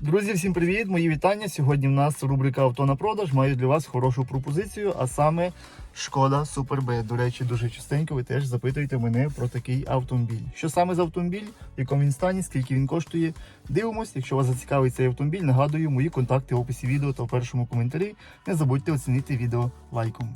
Друзі, всім привіт! Мої вітання. Сьогодні в нас рубрика Авто на продаж. Маю для вас хорошу пропозицію, а саме шкода Super B. До речі, дуже частенько ви теж запитуєте мене про такий автомобіль. Що саме за автомобіль, в якому він стані, скільки він коштує. Дивимось, якщо вас зацікавить цей автомобіль, нагадую мої контакти в описі відео та в першому коментарі. Не забудьте оцінити відео лайком.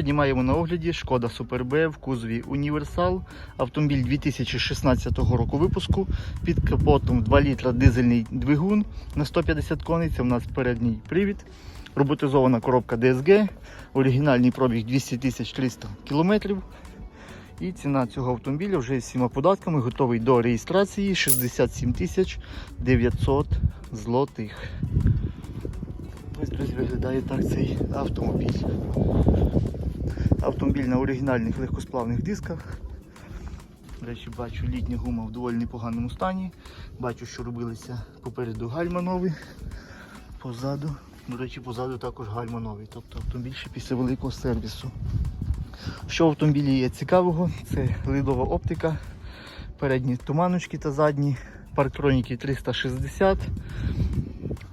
Сьогодні маємо на огляді шкода Super B в кузові Універсал. Автомобіль 2016 року випуску. Під капотом 2 літра дизельний двигун на 150 коней. Це в нас передній привід. Роботизована коробка DSG. Оригінальний пробіг 200 тисяч 300 кілометрів. І ціна цього автомобіля вже з всіма податками готовий до реєстрації 67 тисяч 900 злотих. Ось друзі, виглядає так цей автомобіль. Автомобіль на оригінальних легкосплавних дисках. До речі, бачу літня гума в доволі непоганому стані. Бачу, що робилися попереду гальма нові, позаду. До речі, позаду також гальма нові. Тобто автомобіль ще після великого сервісу. Що в автомобілі є цікавого, це лидова оптика, передні туманочки та задні, парктроніки 360,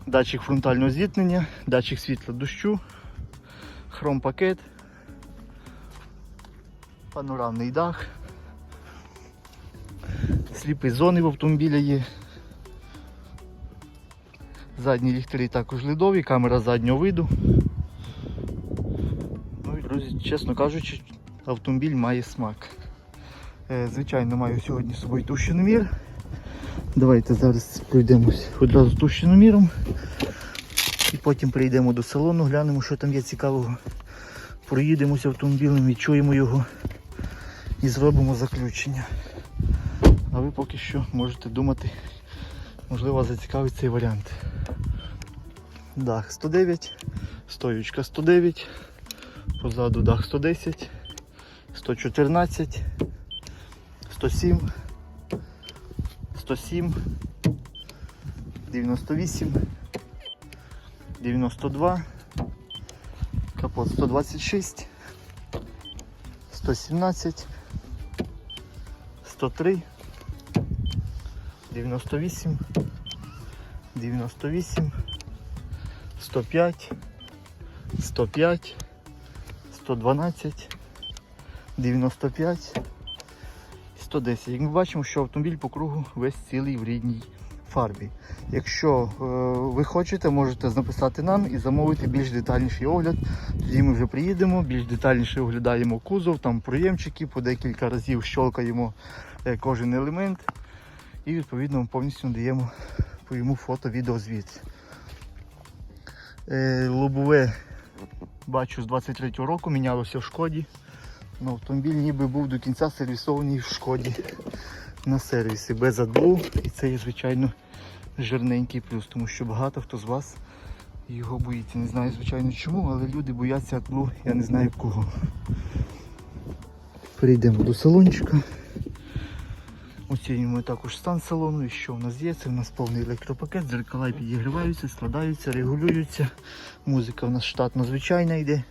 датчик фронтального зіткнення, датчик світла дощу, хром-пакет, панорамний дах, сліпі зони в автомобілі є. Задні ліхтарі також ледові, камера заднього виду. Ну друзі, чесно кажучи, автомобіль має смак. Е, Звичайно, маю сьогодні з собою товщиномір. Давайте зараз пройдемось одразу товщиноміром. І потім прийдемо до салону, глянемо, що там є цікавого. Проїдемося автомобілем, відчуємо його і зробимо заключення. А ви поки що можете думати, можливо зацікавить цей варіант. Дах 109, стоючка 109, позаду дах 110, 114, 107, 107, 98, 92, капот 126, 117, 103, 98, 98, 105, 105, 112, 95, 110. Як ми бачимо, що автомобіль по кругу весь цілий в рідній фарбі. Якщо е, ви хочете, можете написати нам і замовити більш детальніший огляд. Тоді ми вже приїдемо, більш детальніше оглядаємо кузов, там проємчики, по декілька разів щолкаємо е, кожен елемент і відповідно повністю надаємо по йому фото, відео звіт. Е, лобове бачу з 23-го року мінялося в шкоді. Ну, автомобіль ніби був до кінця сервісований в шкоді на сервісі без адблу. І це є, звичайно, жирненький плюс, тому що багато хто з вас його боїться. Не знаю, звичайно, чому, але люди бояться адблу, я не знаю кого. Перейдемо до салончика. Оцінюємо також стан салону і що в нас є. Це в нас повний електропакет, дзеркала підігріваються, складаються, регулюються. Музика в нас штатно звичайна йде.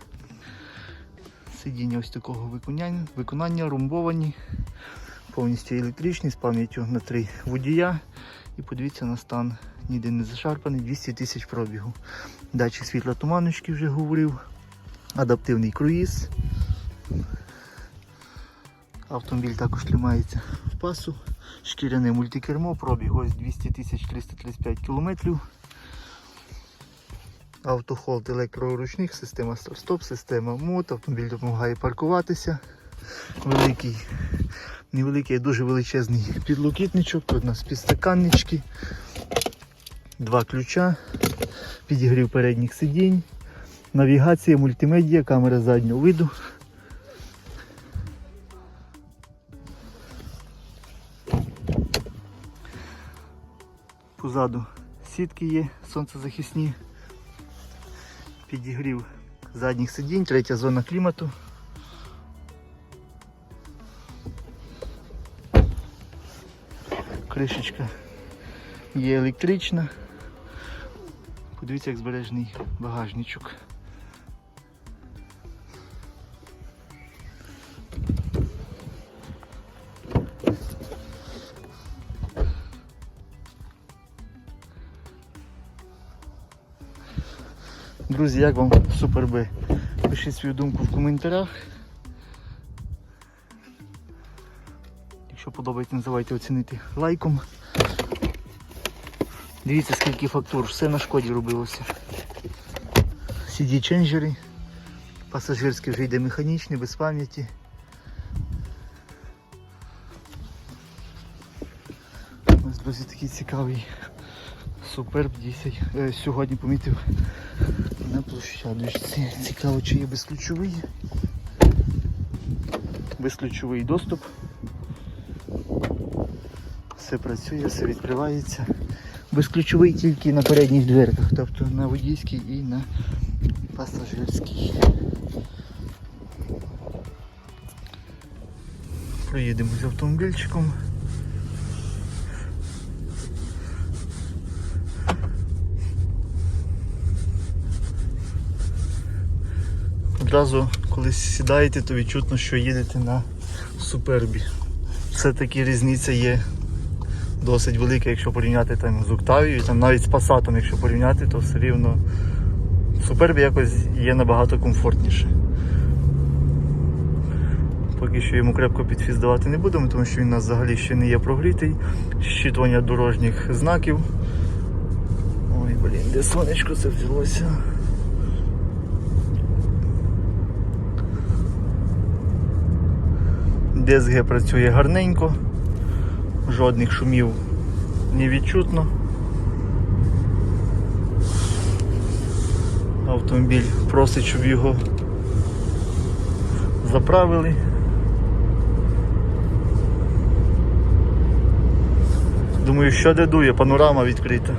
Сидіння ось такого виконання, виконання румбовані, повністю електричні з пам'яттю на три водія. І подивіться на стан, ніде не зашарпаний, 200 тисяч пробігу. Датчик світла туманочки вже говорив, адаптивний круїз. Автомобіль також тримається в пасу. Шкіряне мультикермо, пробіг ось 200 тисяч 335 кілометрів. Автохолд електроручник, система старт-стоп, система мод, автомобіль допомагає паркуватися. Великий, невеликий, а дуже величезний підлокітничок, тут у нас підстаканнички, два ключа, підігрів передніх сидінь, навігація, мультимедіа, камера заднього виду. Позаду сітки є, сонцезахисні. Підігрів задніх сидінь, третя зона клімату. Кришечка є електрична. Подивіться, як збережений багажничок. Друзі, як вам Супер Б? Пишіть свою думку в коментарях. Якщо подобається, не забувайте оцінити лайком. Дивіться скільки фактур, все на шкоді робилося. CD ченджери, пасажирський вже йде механічний, без пам'яті. Ось друзі такий цікавий Суперб 10. Е, сьогодні помітив на площадочці. Цікаво, чи є безключовий. Безключовий доступ. Все працює, все відкривається. Безключовий тільки на передніх дверках, тобто на водійській і на пасажирській. Проїдемо з автомобільчиком. Одразу, коли сідаєте, то відчутно, що їдете на супербі. Все-таки різниця є досить велика, якщо порівняти там з Октавією, там навіть з Passat, якщо порівняти, то все рівно супербі якось є набагато комфортніше. Поки що йому крепко підфіз давати не будемо, тому що він у нас взагалі ще не є прогрітий. Щитування дорожніх знаків. Ой, блін, де сонечко це взялося. ДСГ працює гарненько, жодних шумів не відчутно. Автомобіль просить, щоб його заправили. Думаю, що де дує, панорама відкрита.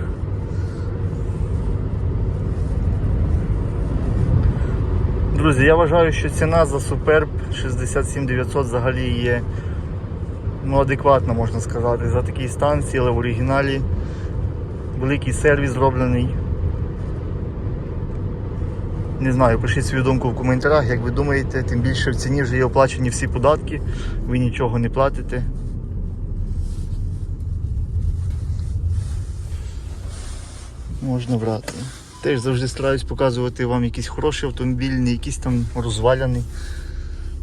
Друзі, я вважаю, що ціна за Superb 67900 взагалі є ну, адекватна, можна сказати, за такій станції, але в оригіналі великий сервіс зроблений. Не знаю, пишіть свою думку в коментарях, як ви думаєте, тим більше в ціні вже є оплачені всі податки, ви нічого не платите. Можна брати. Теж завжди стараюсь показувати вам якийсь хороший автомобіль, не якийсь там розваляний,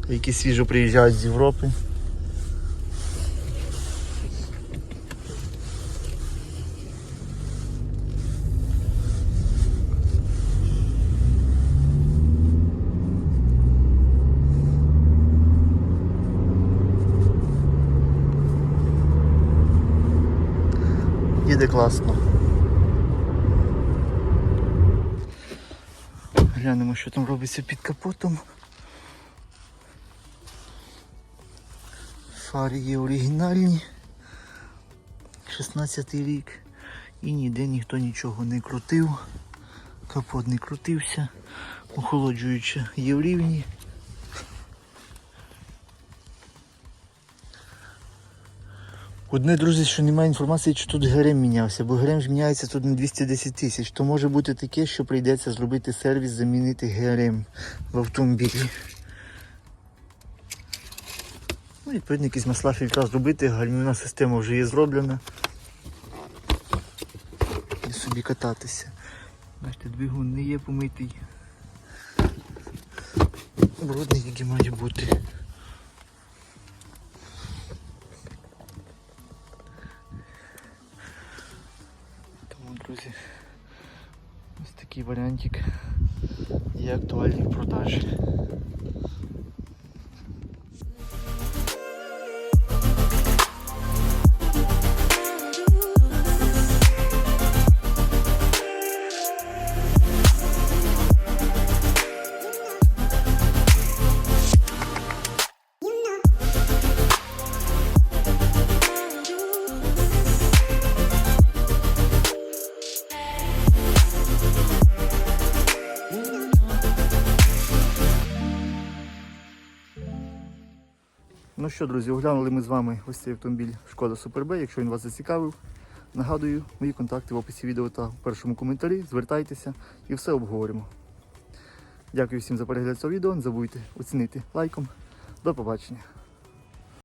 а які свіжо приїжджають з Європи. Їде класно. Глянемо, що там робиться під капотом. Фари є оригінальні. 16 рік. І ніде ніхто нічого не крутив. Капот не крутився. Охолоджуюча є в рівні. Одне, друзі, що немає інформації, чи тут ГРМ мінявся, бо ГРМ ж міняється тут на 210 тисяч. То може бути таке, що прийдеться зробити сервіс, замінити ГРМ в автомобілі. Ну, відповідно, якісь масла фільтра зробити, гальмівна система вже є зроблена. І собі кататися. Бачите, двигун не є помитий. Брудний, який має бути. Друзі, ось такий варіантик є актуальний в продажі. Ну що, друзі, оглянули ми з вами ось цей автомобіль Шкода Суперб. Якщо він вас зацікавив, нагадую, мої контакти в описі відео та в першому коментарі. Звертайтеся і все обговоримо. Дякую всім за перегляд цього відео. Не забудьте оцінити лайком. До побачення.